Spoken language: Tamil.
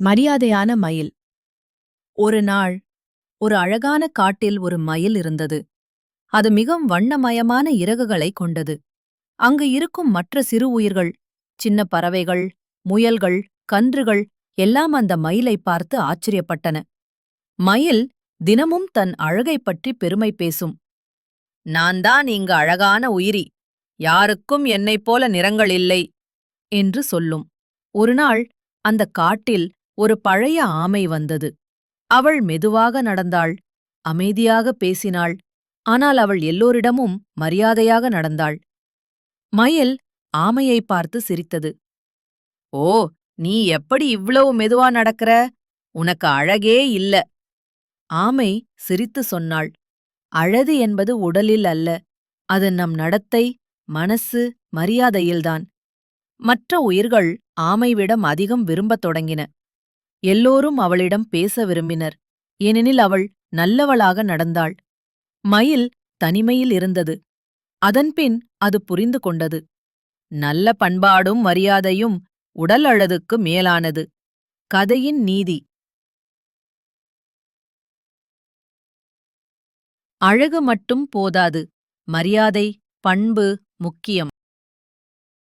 மரியாதையான மயில். ஒரு நாள் ஒரு அழகான காட்டில் ஒரு மயில் இருந்தது. அது மிகவும் வண்ணமயமான இறகுகளைக் கொண்டது. அங்கு இருக்கும் மற்ற சிறு உயிர்கள் சின்ன பறவைகள் முயல்கள் கன்றுகள் எல்லாம் அந்த மயிலைப் பார்த்து ஆச்சரியப்பட்டன. மயில் தினமும் தன் அழகைப் பற்றி பெருமை பேசும். நான் தான் இங்கு அழகான உயிரி. யாருக்கும் என்னைப் போல நிறங்கள் இல்லை என்று சொல்லும். ஒருநாள் அந்த காட்டில் ஒரு பழைய ஆமை வந்தது. அவள் மெதுவாக நடந்தாள். அமைதியாக பேசினாள். ஆனால் அவள் எல்லோரிடமும் மரியாதையாக நடந்தாள். மயில் ஆமையைப் பார்த்து சிரித்தது. ஓ நீ எப்படி இவ்வளவு மெதுவா நடக்கிற? உனக்கு அழகே இல்ல. ஆமை சிரித்து சொன்னாள். அழகு என்பது உடலில் அல்ல. அது நம் நடத்தை மனசு மரியாதையில்தான். மற்ற உயிர்கள் ஆமைவிடம் அதிகம் விரும்பத் தொடங்கின. எல்லோரும் அவளிடம் பேச விரும்பினர். ஏனெனில் அவள் நல்லவளாக நடந்தாள். மயில் தனிமையில் இருந்தது. அதன்பின் அது புரிந்து கொண்டது. நல்ல பண்பாடும் மரியாதையும் உடல் அழகுக்கு மேலானது. கதையின் நீதி. அழகு மட்டும் போதாது. மரியாதை பண்பு முக்கியம்.